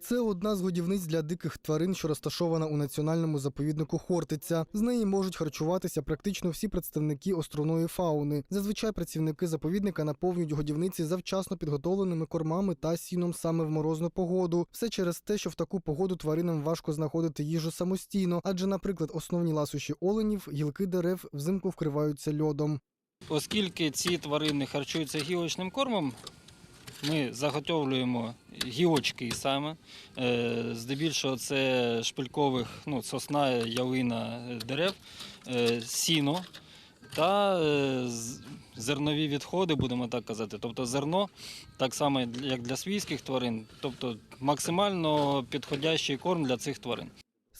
Це одна з годівниць для диких тварин, що розташована у національному заповіднику Хортиця. З неї можуть харчуватися практично всі представники островної фауни. Зазвичай працівники заповідника наповнюють годівниці завчасно підготовленими кормами та сіном саме в морозну погоду. Все через те, що в таку погоду тваринам важко знаходити їжу самостійно, адже, наприклад, основні ласощі оленів, гілки дерев взимку вкриваються льодом. Оскільки ці тварини харчуються гілочним кормом, ми заготовлюємо гілочки саме. Е, Здебільшого це шпилькових, ну, сосна, ялина е, дерев, е, сіно та зернові відходи, будемо так казати. Тобто зерно, так само як для свійських тварин, тобто максимально підходящий корм для цих тварин.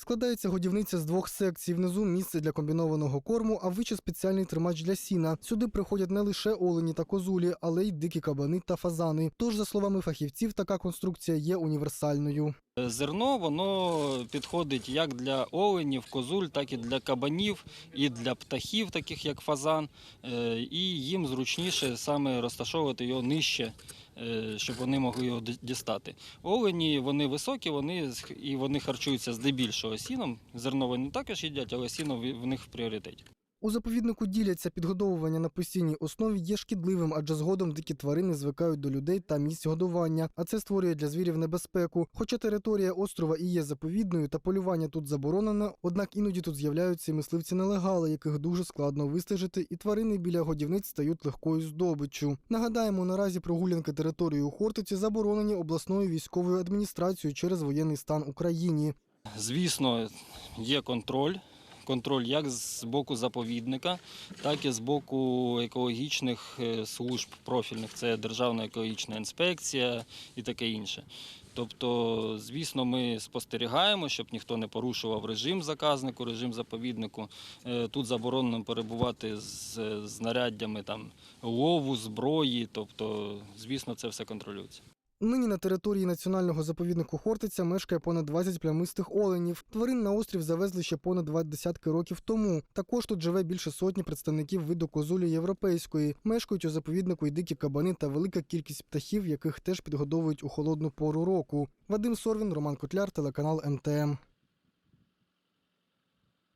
Складається годівниця з двох секцій. Внизу місце для комбінованого корму, а вище спеціальний тримач для сіна. Сюди приходять не лише олені та козулі, але й дикі кабани та фазани. Тож, за словами фахівців, така конструкція є універсальною. Зерно воно підходить як для оленів, козуль, так і для кабанів, і для птахів, таких як фазан. Е, І їм зручніше саме розташовувати його нижче, е, щоб вони могли його дістати. Олені вони високі, вони і вони харчуються здебільшого сіном. Зерно вони також їдять, але сіно в в них в пріоритеті. У заповіднику діляться підгодовування на постійній основі є шкідливим, адже згодом дикі тварини звикають до людей та місць годування, а це створює для звірів небезпеку. Хоча територія острова і є заповідною, та полювання тут заборонено, однак іноді тут з'являються і мисливці нелегали, яких дуже складно вистежити, і тварини біля годівниць стають легкою здобиччю. Нагадаємо, наразі прогулянки територією Хортиці заборонені обласною військовою адміністрацією через воєнний стан Україні. Звісно, є контроль. Контроль як з боку заповідника, так і з боку екологічних е, служб профільних. Це Державна екологічна інспекція і таке інше. Тобто, звісно, ми спостерігаємо, щоб ніхто не порушував режим заказнику, режим заповіднику. Е, Тут заборонено перебувати з знаряддями там, лову, зброї. Тобто, звісно, це все контролюється. Нині на території національного заповіднику Хортиця мешкає понад 20 плямистих оленів. Тварин на острів завезли ще понад два десятки років тому. Також тут живе більше сотні представників виду козулі європейської. Мешкають у заповіднику й дикі кабани та велика кількість птахів, яких теж підгодовують у холодну пору року. Вадим Сорвін, Роман Котляр, телеканал МТМ.